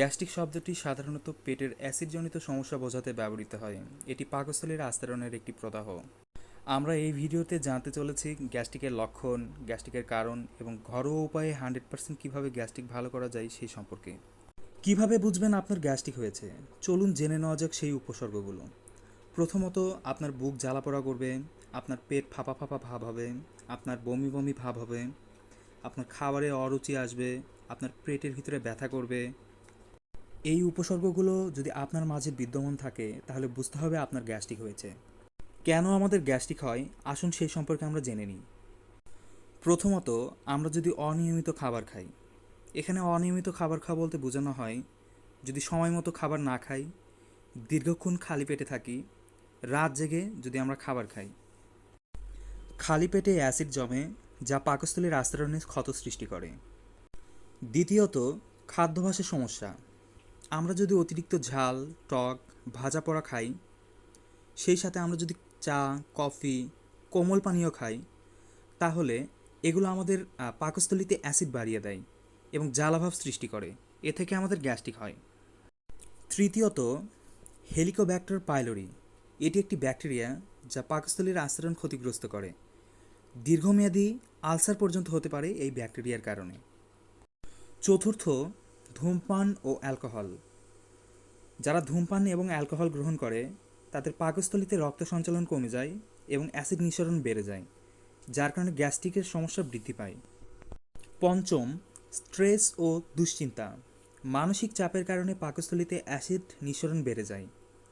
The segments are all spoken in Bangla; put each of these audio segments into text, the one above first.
গ্যাস্ট্রিক শব্দটি সাধারণত পেটের অ্যাসিডজনিত সমস্যা বোঝাতে ব্যবহৃত হয়। এটি পাকস্থলীর আস্তরণের একটি প্রদাহ। আমরা এই ভিডিওতে জানতে চলেছি গ্যাস্ট্রিকের লক্ষণ, গ্যাস্ট্রিকের কারণ এবং ঘরোয়া উপায়ে হান্ড্রেড পার্সেন্ট কীভাবে গ্যাস্ট্রিক ভালো করা যায় সেই সম্পর্কে। কীভাবে বুঝবেন আপনার গ্যাস্ট্রিক হয়েছে? চলুন জেনে নেওয়া যাক সেই উপসর্গগুলো। প্রথমত, আপনার বুক জ্বালাপোড়া করবে, আপনার পেট ফাঁপা ফাঁপা ভাব হবে, আপনার বমি বমি ভাব হবে, আপনার খাবারে অরুচি আসবে, আপনার পেটের ভিতরে ব্যথা করবে এই উপসর্গগুলো যদি আপনার মাঝে বিদ্যমান থাকে, তাহলে বুঝতে হবে আপনার গ্যাস্ট্রিক হয়েছে। কেন আমাদের গ্যাস্ট্রিক হয়? আসুন সেই সম্পর্কে আমরা জেনে নিই। প্রথমত, আমরা যদি অনিয়মিত খাবার খাই, এখানে অনিয়মিত খাবার খাওয়া বলতে বোঝানো হয়, যদি সময় মতো খাবার না খাই, দীর্ঘক্ষণ খালি পেটে থাকি, রাত জেগে যদি আমরা খাবার খাই। খালি পেটে অ্যাসিড জমে, যা পাকস্থলীর আস্তরণে ক্ষত সৃষ্টি করে। দ্বিতীয়ত, খাদ্যাভ্যাসের সমস্যা। আমরা যদি অতিরিক্ত ঝাল, টক, ভাজা পোড়া খাই, সেই সাথে আমরা যদি চা, কফি, কোমল পানীয় খাই, তাহলে এগুলো আমাদের পাকস্থলীতে অ্যাসিড বাড়িয়ে দেয় এবং জ্বালাভাব সৃষ্টি করে। এ থেকে আমাদের গ্যাস্ট্রিক হয়। তৃতীয়ত, হেলিকোব্যাক্টার পাইলোরি। এটি একটি ব্যাকটেরিয়া যা পাকস্থলীর আচরণ ক্ষতিগ্রস্ত করে। দীর্ঘমেয়াদী আলসার পর্যন্ত হতে পারে এই ব্যাকটেরিয়ার কারণে। চতুর্থ ধূমপান ও অ্যালকোহল। যারা ধূমপান এবং অ্যালকোহল গ্রহণ করে, তাদের পাকস্থলীতে রক্ত সঞ্চালন কমে যায় এবং অ্যাসিড নিঃসরণ বেড়ে যায়, যার কারণে গ্যাস্ট্রিকের সমস্যা বৃদ্ধি পায়। পঞ্চম, স্ট্রেস ও দুশ্চিন্তা। মানসিক চাপের কারণে পাকস্থলীতে অ্যাসিড নিঃসরণ বেড়ে যায়,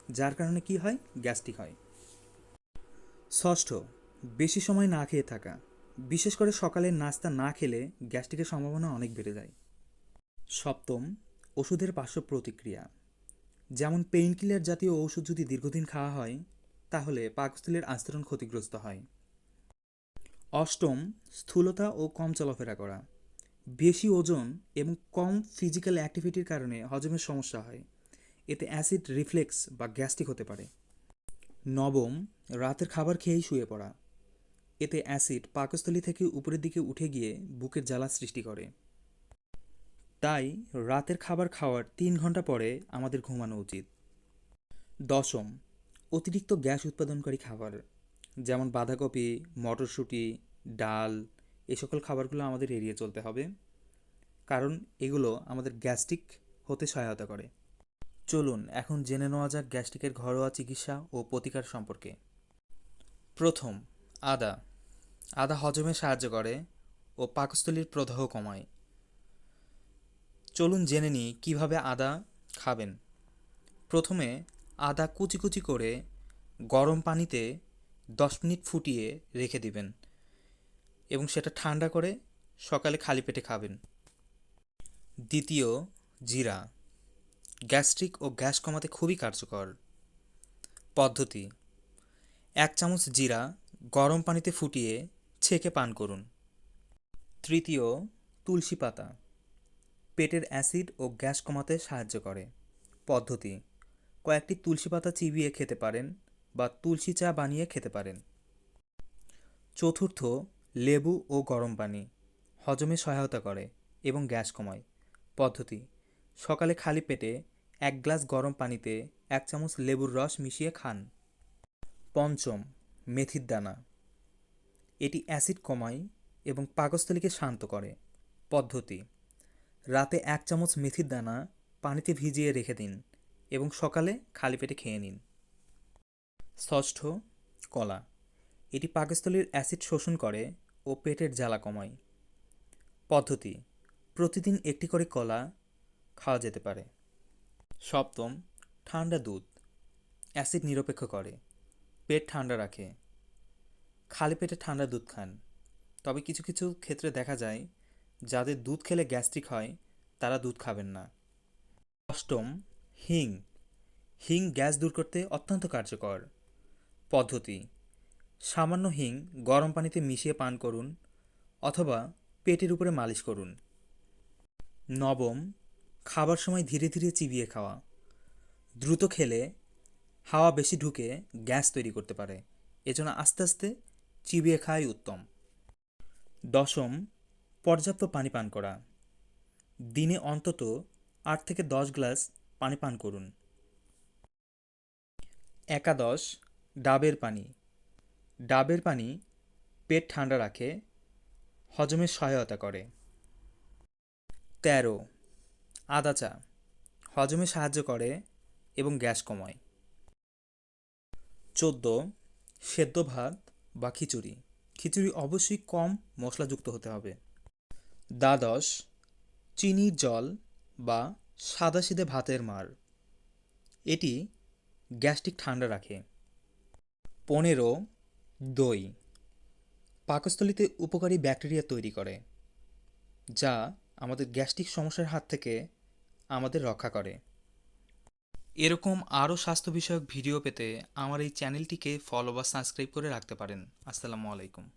যার কারণে কি হয়? গ্যাস্ট্রিক হয়। ষষ্ঠ, বেশি সময় না খেয়ে থাকা। বিশেষ করে সকালের নাস্তা না খেলে গ্যাস্ট্রিকের সম্ভাবনা অনেক বেড়ে যায়। সপ্তম, ওষুধের পার্শ্ব প্রতিক্রিয়া যেমন পেইনকিলার জাতীয় ঔষধ যদি দীর্ঘদিন খাওয়া হয়, তাহলে পাকস্থলীর আস্তরণ ক্ষতিগ্রস্ত হয়। অষ্টম, স্থূলতা ও কম চলাফেরা করা। বেশি ওজন এবং কম ফিজিক্যাল অ্যাক্টিভিটির কারণে হজমের সমস্যা হয়। এতে অ্যাসিড রিফ্লেক্স বা গ্যাস্ট্রিক হতে পারে। নবম, রাতের খাবার খেয়েই শুয়ে পড়া। এতে অ্যাসিড পাকস্থলী থেকে উপরের দিকে উঠে গিয়ে বুকের জ্বালা সৃষ্টি করে। তাই রাতের খাবার খাওয়ার তিন ঘণ্টা পরে আমাদের ঘুমানো উচিত। দশম, অতিরিক্ত গ্যাস উৎপাদনকারী খাবার, যেমন বাঁধাকপি, মটরশুঁটি, ডাল, এ সকল খাবারগুলো আমাদের এড়িয়ে চলতে হবে, কারণ এগুলো আমাদের গ্যাস্ট্রিক হতে সহায়তা করে। চলুন, এখন জেনে নেওয়া যাক গ্যাস্ট্রিকের ঘরোয়া চিকিৎসা ও প্রতিকার সম্পর্কে। প্রথম, আদা। আদা হজমে সাহায্য করে ও পাকস্থলীর প্রদাহ কমায়। চলুন জেনে নিই কীভাবে আদা খাবেন। প্রথমে আদা কুচি কুচি করে গরম পানিতে দশ মিনিট ফুটিয়ে রেখে দিবেন এবং সেটা ঠান্ডা করে সকালে খালি পেটে খাবেন। দ্বিতীয়, জিরা। গ্যাস্ট্রিক ও গ্যাস কমাতে খুবই কার্যকর। পদ্ধতি, এক চামচ জিরা গরম পানিতে ফুটিয়ে ছেঁকে পান করুন। তৃতীয়, তুলসী পাতা। পেটের অ্যাসিড ও গ্যাস কমাতে সাহায্য করে। পদ্ধতি, কয়েকটি তুলসী পাতা চিবিয়ে খেতে পারেন বা তুলসী চা বানিয়ে খেতে পারেন। চতুর্থ, লেবু ও গরম পানি, হজমে সহায়তা করে এবং গ্যাস কমায়। পদ্ধতি, সকালে খালি পেটে এক গ্লাস গরম পানিতে এক চামচ লেবুর রস মিশিয়ে খান। পঞ্চম, মেথির দানা, এটি অ্যাসিড কমায় এবং পাকস্থলীকে শান্ত করে। পদ্ধতি রাতে এক চামচ মেথির দানা পানিতে ভিজিয়ে রেখে দিন এবং সকালে খালি পেটে খেয়ে নিন। ষষ্ঠ, কলা। এটি পাকস্থলীর অ্যাসিড শোষণ করে ও পেটের জ্বালা কমায়। পদ্ধতি, প্রতিদিন একটি করে কলা খাওয়া যেতে পারে। সপ্তম, ঠান্ডা দুধ। অ্যাসিড নিরপেক্ষ করে, পেট ঠান্ডা রাখে। খালি পেটে ঠান্ডা দুধ খান। তবে কিছু কিছু ক্ষেত্রে দেখা যায় যাদের দুধ খেলে গ্যাস্ট্রিক হয়, তারা দুধ খাবেন না। অষ্টম, হিং। হিং গ্যাস দূর করতে অত্যন্ত কার্যকর। পদ্ধতি, সামান্য হিং গরম পানিতে মিশিয়ে পান করুন অথবা পেটের উপরে মালিশ করুন। নবম, খাবার সময় ধীরে ধীরে চিবিয়ে খাওয়া। দ্রুত খেলে হাওয়া বেশি ঢুকে গ্যাস তৈরি করতে পারে। এজন্য আস্তে আস্তে চিবিয়ে খাওয়াই উত্তম। দশম পর্যাপ্ত পানি পান করা। দিনে অন্তত আট থেকে দশ গ্লাস পানি পান করুন। একাদশ, ডাবের পানি। ডাবের পানি পেট ঠান্ডা রাখে, হজমে সহায়তা করে। তেরো, আদা চা। হজমে সাহায্য করে এবং গ্যাস কমায়। চোদ্দ, সেদ্ধ ভাত বা খিচুড়ি। খিচুড়ি অবশ্যই কম মশলাযুক্ত হতে হবে। দ্বাদশ, চিনির জল বা সাদাসিধে ভাতের মার। এটি গ্যাস্ট্রিক ঠান্ডা রাখে। পনেরো, দই। পাকস্থলীতে উপকারী ব্যাকটেরিয়া তৈরি করে, যা আমাদের গ্যাস্ট্রিক সমস্যার হাত থেকে আমাদের রক্ষা করে। এরকম আরও স্বাস্থ্য বিষয়ক ভিডিও পেতে আমার এই চ্যানেলটিকে ফলো বা সাবস্ক্রাইব করে রাখতে পারেন। আসসালামু আলাইকুম।